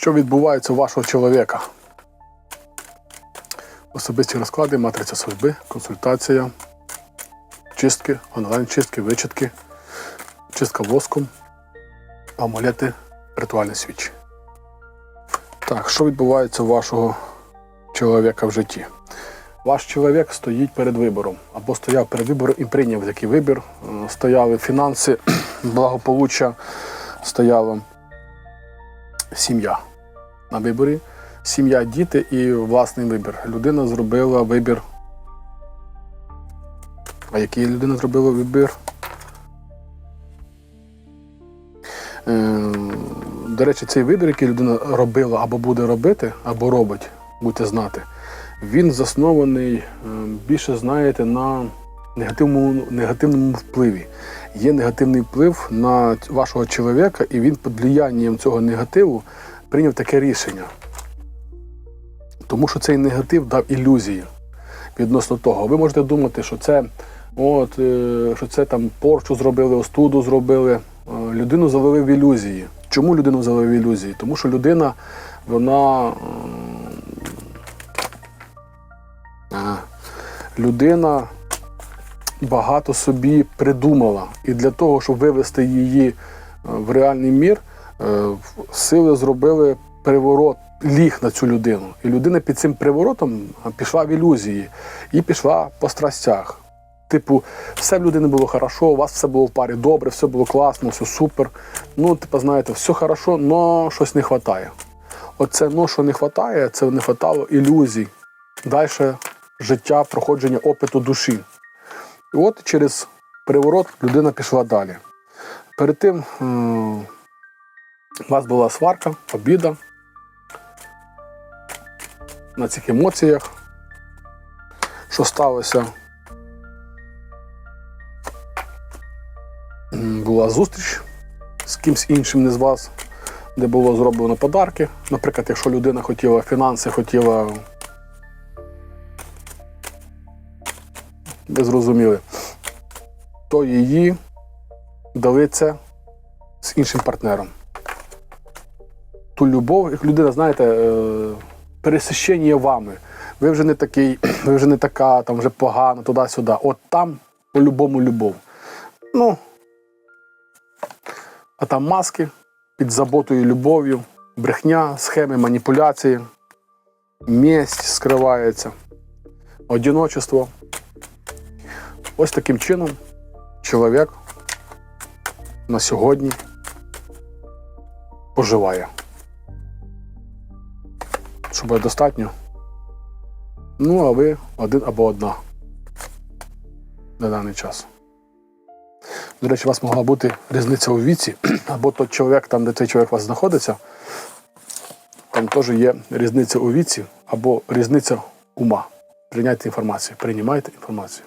Що відбувається у вашого чоловіка? Особисті розклади, матриця судьби, консультація, чистки, онлайн-чистки, вичитки, чистка воском, амулети, ритуальні свічі. Так, що відбувається у вашого чоловіка в житті? Ваш чоловік стоїть перед вибором, або стояв перед вибором і прийняв такий вибір. Стояли фінанси, благополуччя, стояла сім'я на виборі. Сім'я, діти і власний вибір. Людина зробила вибір. А який людина зробила вибір? Е, До речі, цей вибір, який людина робила або буде робити, або робить, будьте знати, він заснований е, більше, знаєте, на негативному, негативному впливі. Є негативний вплив на вашого чоловіка, і він під влиянням цього негативу прийняв таке рішення. Тому що цей негатив дав ілюзії відносно того. Ви можете думати, що це, от, е, що це там порчу зробили, остуду зробили. Е, Людину залили в ілюзії. Чому людину залили в ілюзії? Тому що людина, вона. людина багато собі придумала. І для того, щоб вивести її е, в реальний мір, сили зробили переворот, ліг на цю людину. І людина під цим переворотом пішла в ілюзії і пішла по страстях. Типу, все в людини було хорошо, у вас все було в парі добре, все було класно, все супер. Ну, типу, знаєте, все хорошо, але щось не вистачає. Оце ну, що не вистачає, це не вистачало ілюзій. Далі життя, проходження опиту душі. І от через переворот людина пішла далі. Перед тим у вас була сварка, обіда на цих емоціях. Що сталося? Була зустріч з кимсь іншим, не з вас, де було зроблено подарки. Наприклад, якщо людина хотіла фінанси, хотіла. Ви зрозуміли, то її дали це з іншим партнером. Ту любов, як людина, знаєте, е, пересищення вами. Ви вже не такий, ви вже не така, там вже погано, туди-сюди. От там по-любому любов. Ну, а там маски під заботою, любов'ю, брехня, схеми, маніпуляції, месть скривається, одиночество. Ось таким чином чоловік на сьогодні поживає. Що буде достатньо? Ну, а ви один або одна на даний час. До речі, у вас могла бути різниця у віці, або той чоловік, там, де цей чоловік у вас знаходиться, там теж є різниця у віці або різниця ума. Прийняйте інформацію, приймайте інформацію.